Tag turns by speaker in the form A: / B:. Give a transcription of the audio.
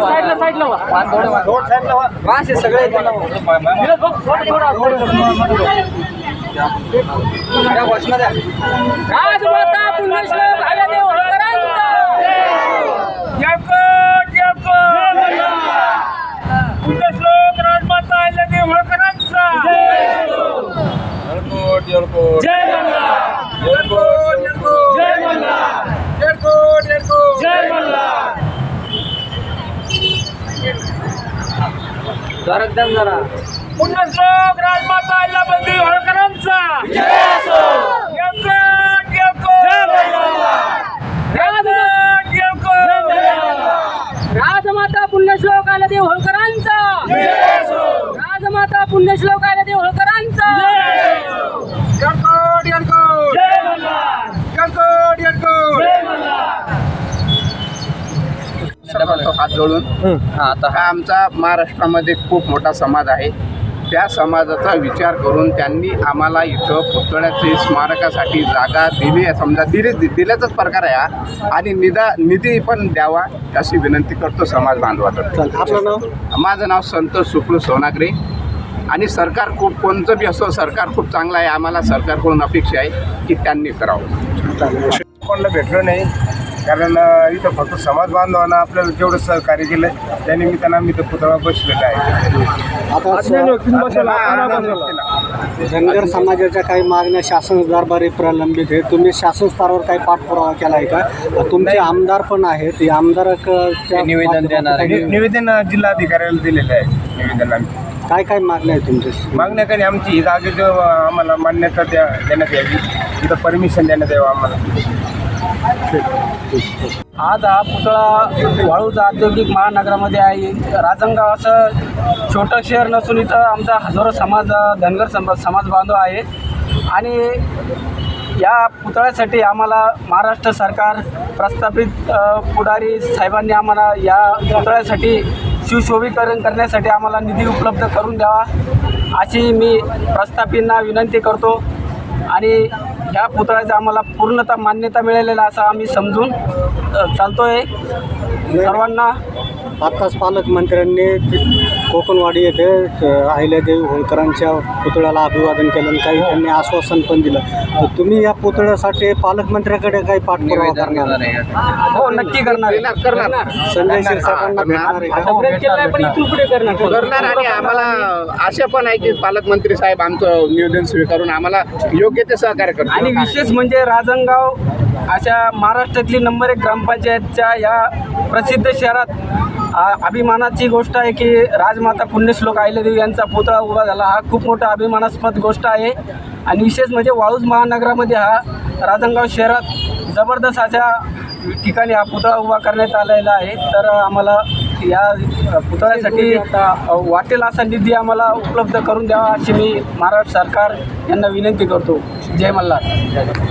A: साईडला व्हा.
B: सगळे इथे
A: थोडं- थोडं-
B: त्या बसमध्ये आहे.
A: राजमाता पुण्यश्लोक अहिल्यादेवी होळकरांचा जय राजमाता जय मल्हार जय मल्हार जय मल्हार
B: जरा एकदम जरा.
A: पुण्यश्लोक राजमाता अहिल्यादेवी होळकरांचा. राजमाता पुण्यश्लोक अहिल्यादेवी होळकरांचा. राजमाता पुण्यश्लोक अहिल्यादेवी होळकरांचा
B: येडकोट, येडकोट.
A: जय मल्हार
B: येडकोट, येडकोट.
A: जय मल्हार
C: सर्वांचा हात जोडून.
B: हा, आता
C: हा आमचा महाराष्ट्रामध्ये खूप मोठा समाज आहे. त्या समाजाचा विचार करून त्यांनी आम्हाला इथं पुतळ्याची स्मारकासाठी जागा दिली आहे समजा दिली दिल्याचाच प्रकार आहे हा. आणि निदा निधी पण द्यावा अशी विनंती करतो समाज बांधवातर्फे
B: आपलं नाव?
C: माझं नाव संतोष सुकृ सोनागरे. आणि सरकार खूप कोणतं बी असो सरकार खूप चांगलं आहे. आम्हाला सरकारकडून अपेक्षा आहे की त्यांनी करावं.
D: कोणाला भेटलो नाही. कारण इथं फक्त समाज बांधवांना आपल्याला जेवढं सहकार्य केलं त्या निमित्तानं आम्ही इथं पुतळा बसलेला आहे.
E: धनगर समाजाच्या काही मागण्या शासन दरबारी प्रलंबित आहे तुम्ही शासन स्तरावर काही पाठपुरावा केला आहे का? तुमचे आमदार पण आहेत. या आमदाराच्या
B: निवेदन देणार
D: निवेदन जिल्हाधिकाऱ्याला दिलेलं आहे निवेदन आम्ही.
E: काय काय मागण्या आहे तुमच्या
D: मागण्या काही आमची ही जागेचं आम्हाला मान्यता द्या देण्यात यावी. इथं परमिशन देण्यात यावं आम्हाला.
F: आज हा पुतळा वाळूचा औद्योगिक महानगरामध्ये आहे. राजंगाव असं छोटं शहर नसून इथं आमचा हजारो समाज धनगर सम समाज बांधव आहे. आणि या पुतळ्यासाठी आम्हाला महाराष्ट्र सरकार प्रस्थापित पुढारी साहेबांनी आम्हाला या पुतळ्यासाठी शिवशोभीकरण करण्यासाठी आम्हाला निधी उपलब्ध करून द्यावा अशी मी प्रस्थापींना विनंती करतो. आणि या पुतळ्याचा आम्हाला पूर्णतः मान्यता मिळालेला असं आम्ही समजून चालतोय. सर्वांना.
E: आत्ताच पालकमंत्र्यांनी ति- कोकणवाडी येथे अहिल्यादेवी होळकरांच्या पुतळ्याला अभिवादन केलं आणि काही त्यांनी आश्वासन पण दिलं. तर तुम्ही या पुतळ्यासाठी पालकमंत्र्याकडे काही पाठपुरावा करणार.
F: हो नक्की करणार.
C: करणार
E: संजय भेटणार आहे का?
F: करणार.
C: करणार आणि आम्हाला आशा पण आहे की पालकमंत्री साहेब आमचं निवेदन स्वीकारून आम्हाला योग्य ते सहकार्य
F: आणि
C: करतो
F: विशेष म्हणजे राजनगाव अशा महाराष्ट्रातली नंबर एक ग्रामपंचायतच्या या प्रसिद्ध शहरात अभिमानाची गोष्ट आहे की राजमाता पुण्यश्लोक अहिल्यादेवी यांचा पुतळा उभा झाला. हा खूप मोठा अभिमानास्पद गोष्ट आहे. आणि विशेष म्हणजे वाळूज महानगरामध्ये हा राजनगाव शहरात जबरदस्त अशा ठिकाणी हा पुतळा उभा करण्यात आलेला आहे. तर आम्हाला या पुतळ्यासाठी वाटेल असा निधी आम्हाला उपलब्ध करून द्यावा अशी मी महाराष्ट्र सरकार यांना विनंती करतो. जय मल्हार.